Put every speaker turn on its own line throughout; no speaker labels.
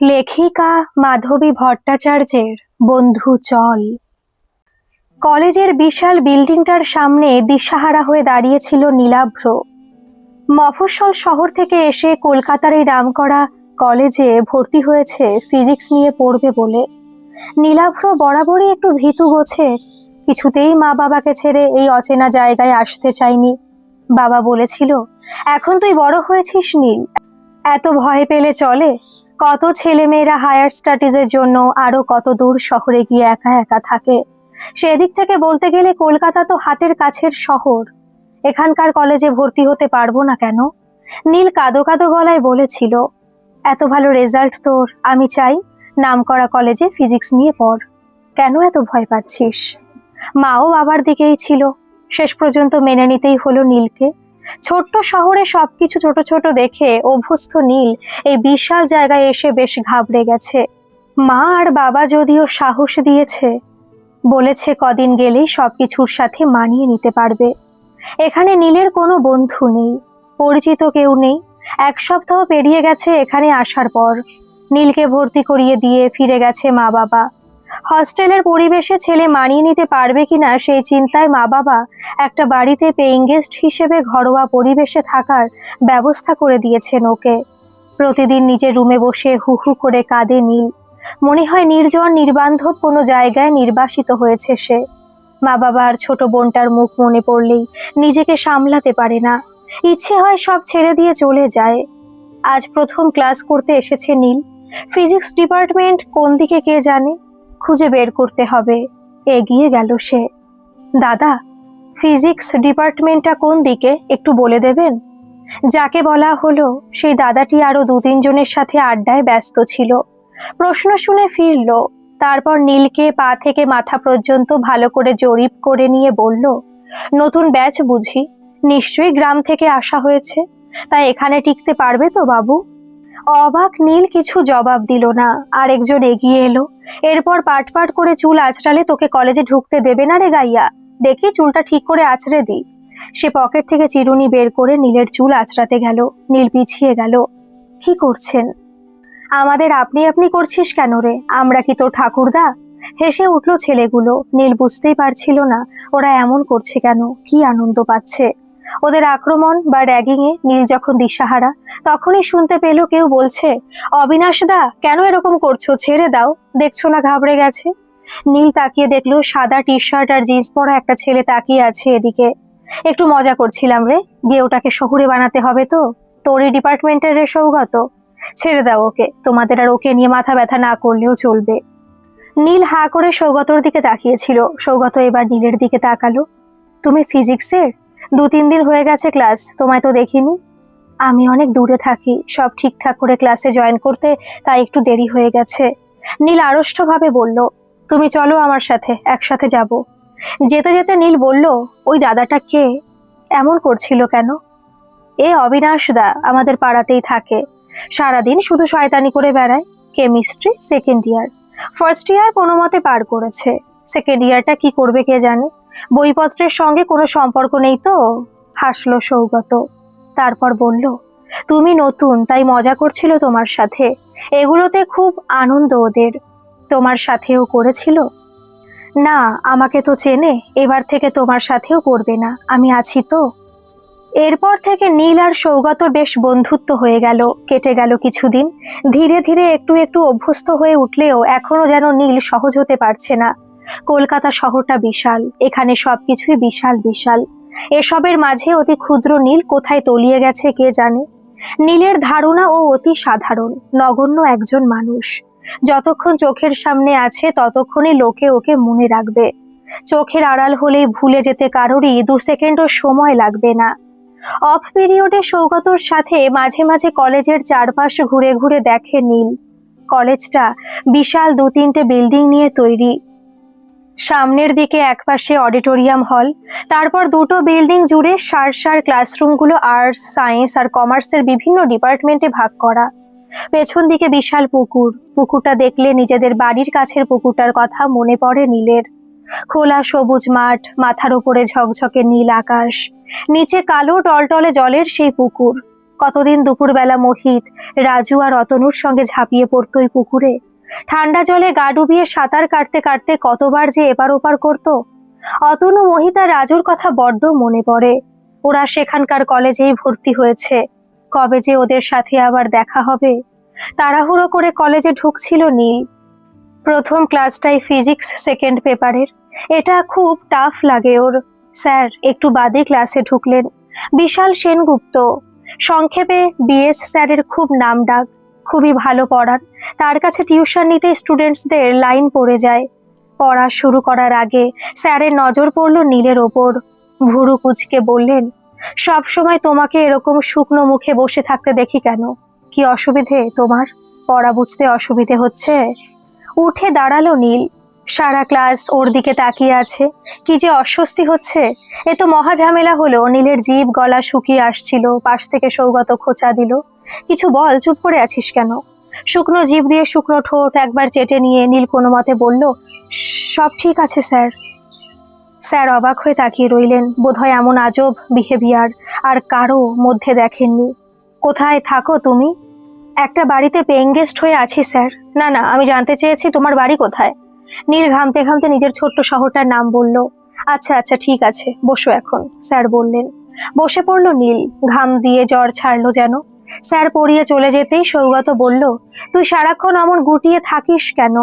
লেখিকা মাধবী ভট্টাচার্যের বন্ধু চল। কলেজের বিশাল বিল্ডিংটার সামনে দিশাহারা হয়ে দাঁড়িয়েছিল নীলাভ্র। মফস্বল শহর থেকে এসে কলকাতার এই নামকরা কলেজে ভর্তি হয়েছে ফিজিক্স নিয়ে পড়বে বলে। নীলাভ্র বরাবরই একটু ভীতু গোছে, কিছুতেই মা বাবাকে ছেড়ে এই অচেনা জায়গায় আসতে চায়নি। বাবা বলেছিল, এখন তুই বড় হয়েছিস নীল। এত ভয় পেলে চলে কত ছেলেমেয়েরা হায়ার স্টাডিজের জন্য আরও কত দূর শহরে গিয়ে একা একা থাকে? সেদিক থেকে বলতে গেলে কলকাতা তো হাতের কাছের শহর। এখানকার কলেজে ভর্তি হতে পারব না কেন? নীল কাদো কাদো গলায় বলেছিল, এত ভালো রেজাল্ট তোর, আমি চাই নামকরা কলেজে ফিজিক্স নিয়ে পড়। কেন এত ভয় পাচ্ছিস? মাও বাবার দিকেই ছিল। শেষ পর্যন্ত মেনে নিতেই হলো নীলকে। ছোট্ট শহরে সবকিছু ছোট ছোট দেখে অভ্যস্ত নীল এই বিশাল জায়গায় এসে বেশ ঘাবড়ে গেছে। মা আর বাবা যদিও সাহস দিয়েছে, বলেছে কদিন গেলেই সবকিছুর সাথে মানিয়ে নিতে পারবে। এখানে নীলের কোনো বন্ধু নেই, পরিচিত কেউ নেই। এক সপ্তাহ পেরিয়ে গেছে এখানে আসার পর। নীলকে ভর্তি করিয়ে দিয়ে ফিরে গেছে মা বাবা হস্টেলের পরিবেশে ছেলে মানিয়ে নিতে পারবে কিনা সেই চিন্তায় মা বাবা একটা বাড়িতে পেইং গেস্ট হিসেবে ঘরোয়া পরিবেশে থাকার ব্যবস্থা করে দিয়েছেন ওকে। প্রতিদিন নিজের রুমে বসে হু হু করে কাঁদে নীল। মনে হয় নির্জন, নির্বান্ধব কোনো জায়গায় নির্বাসিত হয়েছে সে। মা বাবার ছোট বোনটার মুখ মনে পড়লেই নিজেকে সামলাতে পারে না। ইচ্ছে হয় সব ছেড়ে দিয়ে চলে যায়। আজ প্রথম ক্লাস করতে এসেছে নীল। ফিজিক্স ডিপার্টমেন্ট কোন দিকে কে জানে? খুঁজে বের করতে হবে। এগিয়ে গেল সে। দাদা, ফিজিক্স ডিপার্টমেন্টটা কোন দিকে? একটু বলে দেবেন? যাকে বলা হলো, সেই দাদাটি আরও দু তিনজনের সাথে আড্ডায় ব্যস্ত ছিল। প্রশ্ন শুনে ফিরল, তারপর নীলকে পা থেকে মাথা পর্যন্ত ভালো করে জরিপ করে নিয়ে বলল, নতুন ব্যাচ বুঝি। নিশ্চয়ই গ্রাম থেকে আসা হয়েছে। তাই এখানে টিকতে পারবে তো, বাবু? অবাক নীল কিছু জবাব দিল না। আরেকজন এগিয়ে এলো। এরপর পাট পাট করে চুল আঁচড়ালে তোকে কলেজে ঢুকতে দেবে না রে গাইয়া? দেখি চুলটা ঠিক করে আছড়ে দি। সে পকেট থেকে চিরুনি বের করে নীলের চুল আঁচড়াতে গেল। নীল পিছিয়ে গেল। কি করছেন? আমাদের আপনি আপনি করছিস কেন রে? আমরা কি তোর ঠাকুরদা? হেসে উঠল ছেলেগুলো। নীল বুঝতেই পারছিল না, ওরা এমন করছে কেন? কি আনন্দ পাচ্ছে? ওদের আক্রমণ বা র্যাগিং এ নীল যখন দিশাহারা, তখনই শুনতে পেল কেউ বলছে, অবিনাশ দা, কেন এরকম করছ? ছেড়ে দাও। দেখছ না ঘাবড়ে গেছে? নীল তাকিয়ে দেখল সাদা টি শার্ট আর জিন্স পরা একটা ছেলে তাকিয়ে আছে এদিকে। একটু মজা করছিলাম রে। গিয়ে ওটাকে শহুরে বানাতে হবে তো। তোরই ডিপার্টমেন্টের রে সৌগত। ছেড়ে দাও ওকে। তোমাদের আর ওকে নিয়ে মাথা ব্যথা না করলেও চলবে। নীল হা করে সৌগতর দিকে তাকিয়েছিল। সৌগত এবার নীলের দিকে তাকালো। তুমি ফিজিক্সের দু তিন দিন হয়ে গেছে ক্লাস, তোমায় তো দেখিনি। আমি অনেক দূরে থাকি, সব ঠিকঠাক করে ক্লাসে জয়েন করতে, তাই একটু দেরি হয়ে গেছে। নীল আড়ষ্টভাবে বলল, তুমি চলো আমার সাথে, একসাথে যাব। যেতে যেতে নীল বলল, ওই দাদাটা কে? এমন করছিল কেন? এ অবিনাশ দা, আমাদের পাড়াতেই থাকে। সারাদিন শুধু শয়তানি করে বেড়ায়, chemistry, second year. First year কোনো মতে পার করেছে। সেকেন্ড ইয়ারটা কি করবে কে জানে? বইপত্রের সঙ্গে কোনো সম্পর্ক নেই তো? হাসলো সৌগত। তারপর বলল, তুমি নতুন, তাই মজা করছিল তোমার সাথে। এগুলোতে খুব আনন্দ ওদের। তোমার সাথেও করেছিল? না, আমাকে তো চেনে, এবার থেকে তোমার সাথেও করবে না, আমি আছি তো। এরপর থেকে নীল আর সৌগতর বেশ বন্ধুত্ব হয়ে গেল, কেটে গেল কিছুদিন। ধীরে ধীরে একটু একটু অভ্যস্ত হয়ে উঠলেও এখনও যেন নীল সহজ হতে পারছে না। কলকাতা শহরটা বিশাল। এখানে সবকিছুই বিশাল বিশাল। এসবের মাঝে অতি ক্ষুদ্র নীল কোথায় তলিয়ে গেছে কে জানে? নীলের ধারণা ও অতি সাধারণ, নগণ্য একজন মানুষ। যতক্ষণ চোখের সামনে আছে ততক্ষণই লোকে ওকে মনে রাখবে। চোখের আড়াল হলেই ভুলে যেতে কারোরই দু সেকেন্ডও সময় লাগবে না। অফ পিরিয়ডে সৌগতর সাথে মাঝে মাঝে কলেজের চারপাশ ঘুরে ঘুরে দেখে নীল। কলেজটা বিশাল দু তিনটে বিল্ডিং নিয়ে তৈরি। সামনের দিকে একপাশে অডিটোরিয়াম হল, তারপর দুটো বিল্ডিং জুড়ে সার সার ক্লাসরুমগুলো আর্টস সায়েন্স আর কমার্সের বিভিন্ন ডিপার্টমেন্টে ভাগ করা। পেছন দিকে বিশাল পুকুর, পুকুরটা দেখলে নিজেদের বাড়ির কাছের পুকুরটার কথা মনে পড়ে নীলের। খোলা সবুজ মাঠ, মাথার উপরে ঝকঝকে নীল আকাশ, নিচে কালো টলটলে জলের সেই পুকুর। কতদিন দুপুরবেলা মোহিত, রাজু আর অতনুর সঙ্গে ঝাঁপিয়ে পড়তো ওই পুকুরে? ঠান্ডা জলে গা ডুবিয়ে সাঁতার কাটতে কাটতে কতবার যে এপার ওপার করতো। অতনু মহিতা রাজুর কথা বড্ড মনে পড়ে। ওরা সেখানকার কলেজেই ভর্তি হয়েছে। কবে যে ওদের সাথে আবার দেখা হবে, তাড়াহুড়ো করে কলেজে ঢুকছিল নীল। প্রথম ক্লাসটাই ফিজিক্স সেকেন্ড পেপারের। এটা খুব টাফ লাগে ওর। স্যার, একটু বাদে ক্লাসে ঢুকলেন। বিশাল সেনগুপ্ত। সংক্ষেপে বিএস স্যারের খুব নাম ডাক খুবই ভালো পড়ান। তার কাছে টিউশন নিতে স্টুডেন্টসদের লাইন পড়ে যায়। পড়া শুরু করার আগে স্যারের নজর পড়ল নীলের ওপর। ভুরু কুচকে বললেন, সব সময় তোমাকে এরকম শুকনো মুখে বসে থাকতে দেখি কেন? কি অসুবিধে তোমার? পড়া বুঝতে অসুবিধে হচ্ছে? উঠে দাঁড়াল নীল। সারা ক্লাস ওর দিকে তাকিয়ে আছে। কি যে অস্বস্তি হচ্ছে। এ তো মহা ঝামেলা হলো। নীলের জীব গলা শুকিয়ে আসছিল। পাশ থেকে সৌগত খোঁচা দিল। কিছু বল, চুপ করে আছিস কেন? শুকনো জীব দিয়ে শুকনো ঠোঁট একবার চেটে নিয়ে নীল কোনো মতে বলল, সব ঠিক আছে, স্যার। স্যার অবাক হয়ে তাকিয়ে রইলেন। বোধহয় এমন আজব বিহেভিয়ার আর কারও মধ্যে দেখেননি। কোথায় থাকো তুমি? একটা বাড়িতে পেইং গেস্ট হয়ে আছি, স্যার। না না, আমি জানতে চেয়েছি, তোমার বাড়ি কোথায়? নীল ঘামতে ঘামতে নিজের ছোট্ট শহরটার নাম বলল আচ্ছা আচ্ছা ঠিক আছে, বসো এখন, স্যার বললেন। বসে পড়ল নীল, ঘাম দিয়ে জ্বর ছাড়লো যেন। স্যার পড়িয়ে চলে যেতেই সৌগত বলল, তুই সারাক্ষণ অমন গুটিয়ে থাকিস কেন?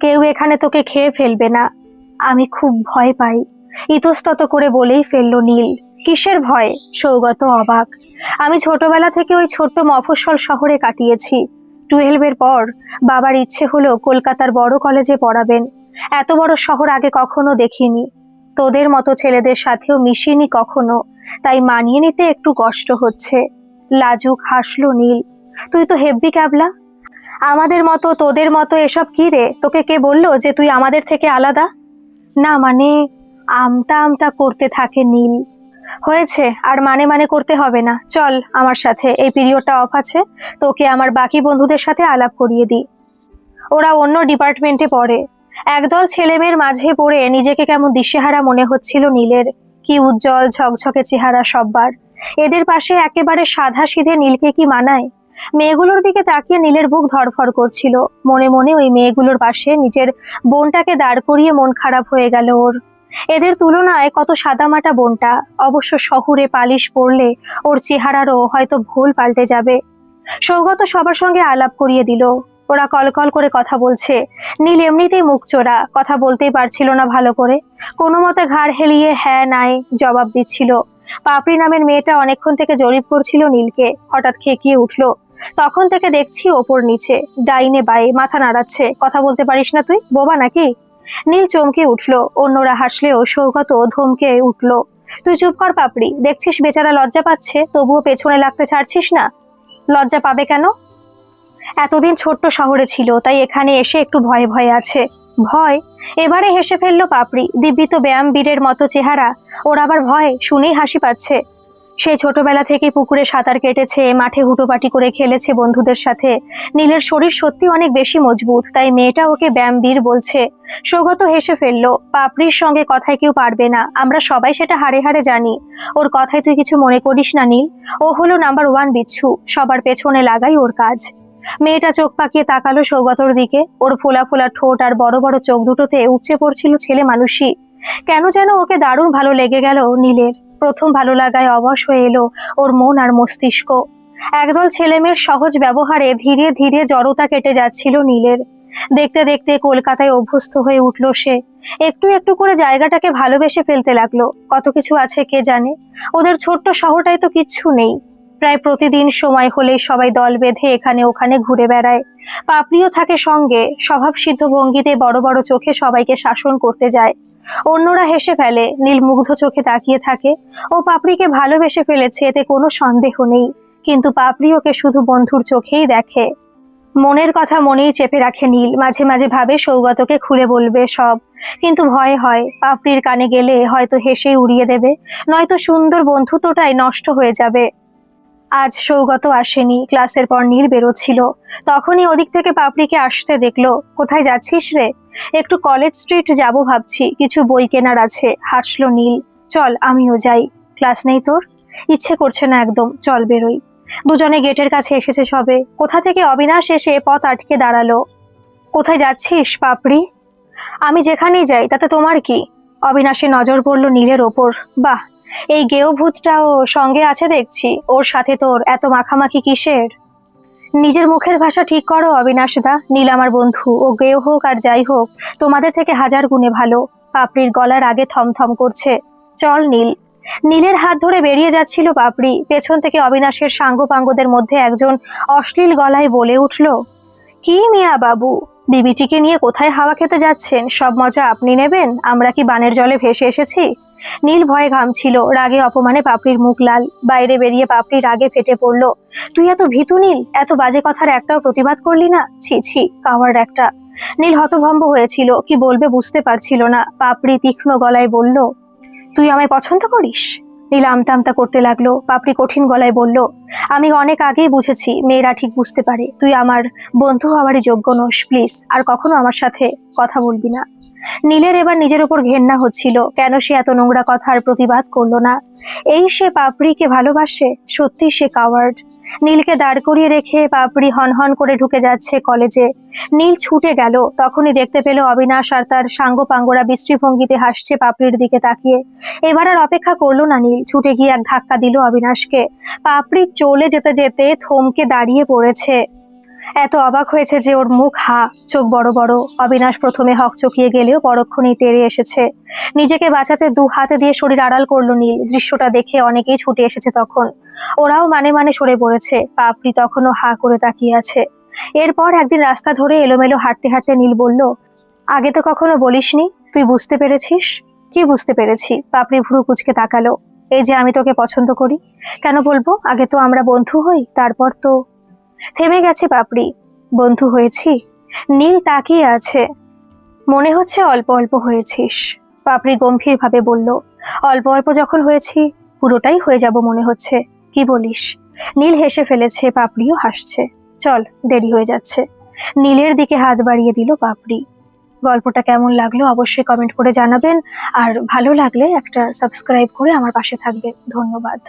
কেউ এখানে তোকে খেয়ে ফেলবে না। আমি খুব ভয় পাই। ইতস্তত করে বলেই ফেলল নীল, কিসের ভয়? সৌগত অবাক। আমি ছোটবেলা থেকে ওই ছোট্ট মফস্বল শহরে কাটিয়েছি। টুয়েলভের পর বাবার ইচ্ছে হলো কলকাতার বড় কলেজে পড়াবেন। এত বড় শহর আগে কখনো দেখিনি। তোদের মতো ছেলেদের সাথেও মিশিনি কখনো, তাই মানিয়ে নিতে একটু কষ্ট হচ্ছে। লাজুক, হাসলো নীল। তুই তো হেব্বি ক্যাবলা। আমাদের মতো, তোদের মতো এসব কি রে? তোকে কে বলল যে তুই আমাদের থেকে আলাদা? না মানে আমতা আমতা করতে থাকে নীল। হয়েছে, আর মানে মানে করতে হবে না। চল, আমার সাথে, এই পিরিয়ডটা অফ আছে, তোকে আমার বাকি বন্ধুদের সাথে আলাপ করিয়ে দিই। ওরা অন্য ডিপার্টমেন্টে পড়ে। একদল ছেলেমেয়ের মাঝে পড়ে নিজেকে কেমন দিশেহারা মনে হচ্ছিল নীলের। কি উজ্জ্বল, ঝকঝকে চেহারা সব্বার। এদের পাশে একেবারে সাদা সিধে নীলকে কি মানায়? মেয়েগুলোর দিকে তাকিয়ে নীলের বুক ধরফর করছিল। মনে মনে ওই মেয়েগুলোর পাশে নিজের বোনটাকে দাঁড় করিয়ে মন খারাপ হয়ে গেল ওর। এদের তুলনায় কত সাদামাটা বোনটা? অবশ্য শহুরে পালিশ পড়লে ওর চেহারারও হয়তো ভুল পাল্টে যাবে। সৌগত সবার সঙ্গে আলাপ করিয়ে দিল। ওরা কলকল করে কথা বলছে। নীল এমনিতেই মুখ চোরা, কথা বলতেই পারছিল না ভালো করে। কোনো মতে ঘাড় হেলিয়ে হ্যাঁ নাই জবাব দিচ্ছিল। পাপড়ি নামের মেয়েটা অনেকক্ষণ থেকে জরিপ করছিল নীলকে। হঠাৎ খেকিয়ে উঠল। তখন থেকে দেখছি ওপর নিচে, ডাইনে বায়ে, মাথা নাড়াচ্ছে। কথা বলতে পারিস না তুই? বোবা নাকি? নীল চমকে উঠল। অন্যরা হাসলেও সৌগত ধমকে উঠল। তুই চুপ কর পাপড়ি, দেখছিস বেচারা লজ্জা পাচ্ছে, তবুও পেছনে লাগতে ছাড়ছিস না? লজ্জা পাবে কেন? এতদিন ছোট্ট শহরে ছিল, তাই এখানে এসে একটু ভয়ে ভয়ে আছে। ভয়? এবারে হেসে ফেলল পাপড়ি দিব্যিত ব্যায়াম বীরের মতো চেহারা। ওর আবার ভয়, শুনেই হাসি পাচ্ছে। সে ছোটবেলা থেকে পুকুরে সাঁতার কেটেছে, মাঠে হুটোপাটি করে খেলেছে বন্ধুদের সাথে। নীলের শরীর সত্যি অনেক বেশি মজবুত, তাই মেয়েটা ওকে ব্যায়াম বীর বলছে। সৌগত হেসে ফেলল, পাপড়ির সঙ্গে কথায় কেউ পারবে না, আমরা সবাই সেটা হাড়ে হাড়ে জানি। ওর কথায় তুই কিছু মনে করিস না, নীল। ও হলো নাম্বার ওয়ান বিচ্ছু, সবার পেছনে লাগাই ওর কাজ। মেয়েটা চোখ পাকিয়ে তাকালো সৌগতর দিকে। ওর ফোলা ফোলা ঠোঁট আর বড় বড় চোখ দুটোতে উপচে পড়ছিল ছেলে মানুষই। কেন যেন ওকে দারুণ ভালো লেগে গেল নীলের। প্রথম ভালো লাগায় অবশ হয়ে এলো ওর মন আর মস্তিষ্ক। একদল ছেলেমেয়ের সহজ ব্যবহারে ধীরে ধীরে জড়তা কেটে যাচ্ছিল নীলের। দেখতে দেখতে কলকাতায় অভ্যস্ত হয়ে উঠল সে। একটু একটু করে জায়গাটাকে ভালোবেসে ফেলতে লাগল। কত কিছু আছে কে জানে? ওদের ছোট্ট শহরটায় তো কিচ্ছু নেই। প্রায় প্রতিদিন সময় হলেই সবাই দল বেঁধে এখানে ওখানে ঘুরে বেড়ায়। পাপড়িও থাকে সঙ্গে। স্বভাবসিদ্ধ ভঙ্গিতে বড় বড় চোখে সবাইকে শাসন করতে যায়। অন্যরা হেসে ফেলে, নীলমুগ্ধ চোখে তাকিয়ে থাকে। ও পাপড়িকে ভালোবেসে ফেলেছে, এতে কোনো সন্দেহ নেই। কিন্তু পাপড়ি ওকে শুধু বন্ধুর চোখেই দেখে। মনের কথা মনেই চেপে রাখে নীল। মাঝে মাঝে ভাবে সৌগতকে খুলে বলবে সব। কিন্তু ভয় হয়, পাপড়ির কানে গেলে হয়তো হেসেই উড়িয়ে দেবে। নয়তো সুন্দর বন্ধুত্বটাই নষ্ট হয়ে যাবে। আজ সৌগত আসেনি, ক্লাসের পর নীল বেরোচ্ছিল। তখনই ওদিক থেকে পাপড়িকে আসতে দেখল। কোথায় যাচ্ছিস রে? একটু কলেজ স্ট্রিট যাব ভাবছি, কিছু বই কেনার আছে। হাসলো নীল। চল, আমিও যাই। ক্লাস নেই তোর? ইচ্ছে করছে না একদম। চল বেরোই। দুজনে গেটের কাছে এসেছে সবে। কোথা থেকে অবিনাশ এসে পথ আটকে দাঁড়াল? কোথায় যাচ্ছিস, পাপড়ি? আমি যেখানেই যাই, তাতে তোমার কি? অবিনাশে নজর পড়ল নীলের ওপর। বাহ এই গেও ভূতটাও সঙ্গে আছে দেখছি। ওর সাথে তোর এত মাখামাখি কিসের? নিজের মুখের ভাষা ঠিক করো, অবিনাশদা। নীল আমার বন্ধু, ও গেও হোক আর যাই হোক, তোমাদের থেকে হাজার গুণে ভালো। পাপড়ির গলার আগে থমথম করছে। চল নীল। নীলের হাত ধরে বেরিয়ে যাচ্ছিল পাপড়ি। পেছন থেকে অবিনাশের সাঙ্গপাঙ্গদের মধ্যে একজন অশ্লীল গলায় বলে উঠল, কি মিয়া বাবু, বিবিটিকে নিয়ে কোথায় হাওয়া খেতে যাচ্ছেন? সব মজা আপনি নেবেন? আমরা কি বানের জলে ভেসে এসেছি? নীল ভয়ে ঘামছিল রাগে অপমানে পাপড়ির মুখ লাল। বাইরে বেরিয়ে পাপড়ি রাগে ফেটে পড়ল। তুই এত ভীতু, নীল? এত বাজে কথার একটাও প্রতিবাদ করলি না? ছি ছি কাওয়ার একটা। নীল হতভম্ব হয়েছিল। কি বলবে বুঝতে পারছিল না। পাপড়ি তীক্ষ্ণ গলায় বলল, তুই আমায় পছন্দ করিস? নীল আমতা আমতা করতে লাগল। পাপড়ি কঠিন গলায় বলল, আমি অনেক আগেই বুঝেছি, মেয়েরা ঠিক বুঝতে পারে। তুই আমার বন্ধু হওয়ারই যোগ্য নোস, প্লিজ। আর কখনো আমার সাথে কথা বলবি না। নীলের এবার নিজের উপর ঘেন্না হচ্ছিল। কেন সে এত নোংরা কথার প্রতিবাদ করল না? এই সে পাপড়িকে ভালোবাসে? সত্যি সে কাওয়ার্ড নীলকে দাঁড় করিয়ে রেখে পাপড়ি হনহন করে ঢুকে যাচ্ছে কলেজে। নীল ছুটে গেল। তখনই দেখতে পেল অবিনাশ আর তার সাঙ্গ পাঙ্গরা দৃষ্টিভঙ্গিতে হাসছে পাপড়ির দিকে তাকিয়ে। এবার আর অপেক্ষা করল না নীল। ছুটে গিয়ে এক ধাক্কা দিল অবিনাশকে। পাপড়ি চলে যেতে যেতে থমকে দাঁড়িয়ে পড়েছে। এত অবাক হয়েছে যে ওর মুখ, হা, চোখ বড় বড়। অবিনাশ প্রথমে হক চকিয়ে গেলেও পরক্ষণেই তেড়ে এসেছে। নিজেকে বাঁচাতে দু হাতে দিয়ে শরীর আড়াল করল নীল। দৃশ্যটা দেখে অনেকেই ছুটে এসেছে তখন। ওরাও মানে মানে সরে পড়েছে। পাপড়ি তখনও হা করে তাকিয়ে আছে। এরপর একদিন রাস্তা ধরে এলোমেলো হাঁটতে হাঁটতে নীল বলল, আগে তো কখনো বলিসনি? তুই বুঝতে পেরেছিস? কি বুঝতে পেরেছি? পাপড়ি ভুরু কুচকে তাকালো। এই যে আমি তোকে পছন্দ করি। কেন বলব? আগে তো আমরা বন্ধু হই, তারপর তো থেমে গেছে পাপড়ি। বন্ধু হয়েছি। নীল তাকিয়ে আছে। মনে হচ্ছে অল্প অল্প হয়েছিস। পাপড়ি গম্ভীরভাবে বলল, অল্প অল্প যখন হয়েছি, পুরোটাই হয়ে যাব মনে হচ্ছে। কি বলিস? নীল হেসে ফেলেছে, পাপড়িও হাসছে। চল, দেরি হয়ে যাচ্ছে। নীলের দিকে হাত বাড়িয়ে দিল পাপড়ি। গল্পটা কেমন লাগল অবশ্যই কমেন্ট করে জানাবেন। আর ভালো লাগলে একটা সাবস্ক্রাইব করে আমার পাশে থাকবেন। ধন্যবাদ।